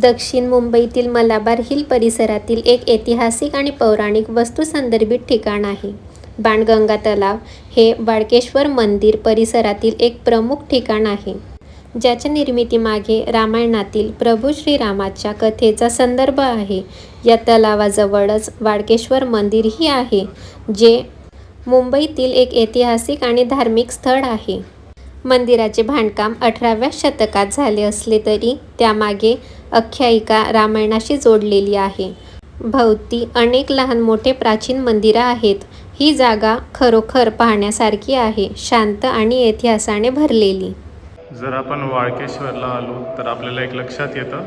दक्षिण मुंबईतील मलाबार हिल परिसरातील एक ऐतिहासिक आणि पौराणिक वस्तूसंदर्भित ठिकाण आहे. बाणगंगा तलाव हे बाळकेश्वर मंदिर परिसरातील एक प्रमुख ठिकाण आहे. ज्याच्या निर्मितीमागे रामायणातील प्रभू श्रीरामाच्या कथेचा संदर्भ आहे. या तलावाजवळच वाडकेश्वर मंदिरही आहे जे मुंबईतील एक ऐतिहासिक आणि धार्मिक स्थळ आहे. मंदिराचे बांधकाम अठराव्या शतकात झाले असले तरी त्यामागे आख्यायिका रामायणाशी जोडलेली आहे. भोवती अनेक लहान मोठे प्राचीन मंदिरं आहेत. ही जागा खरोखर पाहण्यासारखी आहे शांत आणि इतिहासाने भरलेली. जर आपण वाळकेश्वरला आलो तर आपल्याला एक लक्षात येतं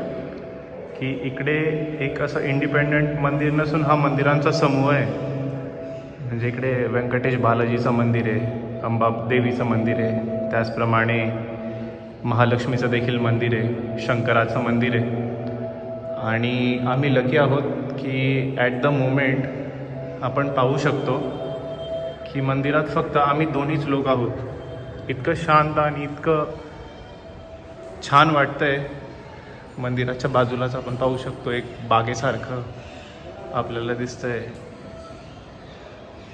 की इकडे एक असं इंडिपेंडंट मंदिर नसून हा मंदिरांचा समूह आहे. म्हणजे इकडे व्यंकटेश बालाजीचं मंदिर आहे अंबा देवीचं मंदिर आहे. त्याचप्रमाणे महालक्ष्मीचं देखील मंदिर आहे शंकराचं मंदिर आहे. आणि आम्ही लकी आहोत की ॲट द मोमेंट आपण पाहू शकतो की मंदिरात फक्त आम्ही दोन्हीच लोक आहोत. इतकं शांत आणि इतकं छान वाटतं आहे मंदिराच्या बाजूलाच आपण पाहू शकतो एक बागेसारखं आपल्याला दिसतंय.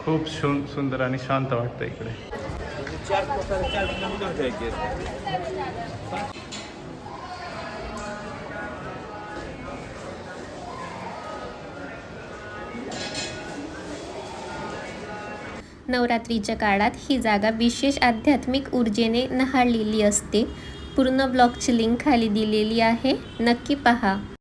खूप सुंदर आणि शांत वाटतं इकडे. नवरात्रीच्या काळात ही जागा विशेष आध्यात्मिक ऊर्जेने न्हाळलेली असते. पूर्ण ब्लॉकची लिंक खाली दिलेली आहे. नक्की पहा.